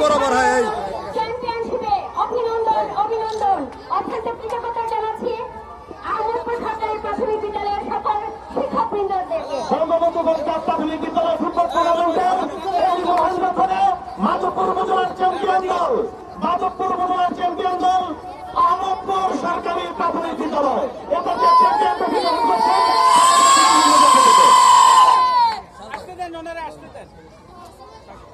বরাবর হয় অভিনন্দন অভিনন্দন অত্যন্ত কৃতজ্ঞতা জানাচ্ছি আহমদপুর সরকারি প্রাথমিক বিদ্যালয়ের সকল শিক্ষকবৃন্দদেরকে বঙ্গবন্ধু কলেজ প্রাথমিক বিদ্যালয় ফুটবল ট্রফি গ্রহণ করছে আহমদপুর সরকারি প্রাথমিক বিদ্যালয়ের প্রধান শিক্ষককে অনুরোধ করছি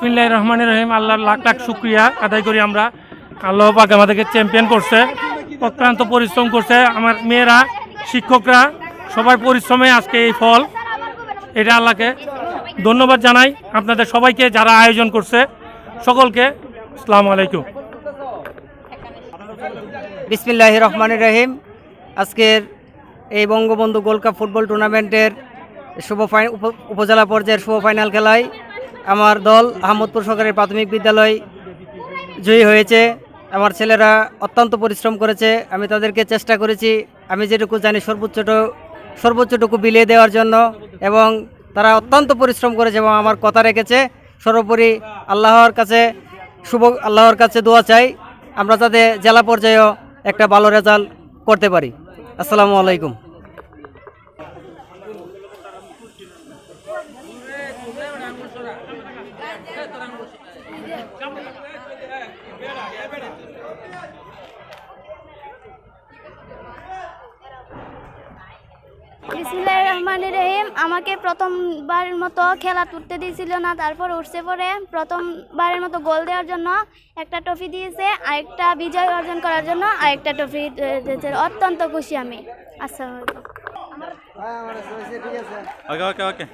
বিসমিল্লাহ রহমান রহিম, আল্লাহর লাখ লাখ শুক্রিয়া আদায় করি আমরা। আল্লাহ পাক আমাদেরকে চ্যাম্পিয়ন করছে, অক্লান্ত পরিশ্রম করছে। আমার মেয়েরা, শিক্ষকরা, সবাই পরিশ্রমে আজকে এই ফল। এটা আল্লাহকে ধন্যবাদ জানাই। আপনাদের সবাইকে যারা আয়োজন করছে, সকলকে আসসালামু আলাইকুম। বিসমিল্লাহ রহমান রহিম। আজকের এই বঙ্গবন্ধু গোল্ড কাপ ফুটবল টুর্নামেন্টের শুভ ফাই- উপ- উপজেলা পর্যায়ের শুভ ফাইনাল খেলায় আমার দল আহমদপুর সরকারের প্রাথমিক বিদ্যালয় জয়ী হয়েছে। আমার ছেলেরা অত্যন্ত পরিশ্রম করেছে। আমি তাদেরকে চেষ্টা করেছি। আমি যেটুকু জানি সর্বোচ্চটু, সর্বোচ্চটুকু বিলিয়ে দেওয়ার জন্য এবং তারা অত্যন্ত পরিশ্রম করেছে এবং আমার কথা রেখেছে। সর্বোপরি আল্লাহর কাছে শুভ, আল্লাহর কাছে দোয়া চাই। আমরা যাতে জেলা পর্যায়েও একটা ভালো রেজাল্ট করতে পারি। আসসালামু আলাইকুম। বিসমিল্লাহির রহমানির রহিম। আমাকে প্রথমবারের মতো খেলা তুলতে দিয়েছিল না তারপর উঠছে পরে প্রথমবারের মতো গোল দেওয়ার জন্য একটা ট্রফি দিয়েছে আরেকটা বিজয় অর্জন করার জন্য আরেকটা ট্রফি দিয়েছে। অত্যন্ত খুশি আমি। আসসালামু ওকে ওকে ওকে।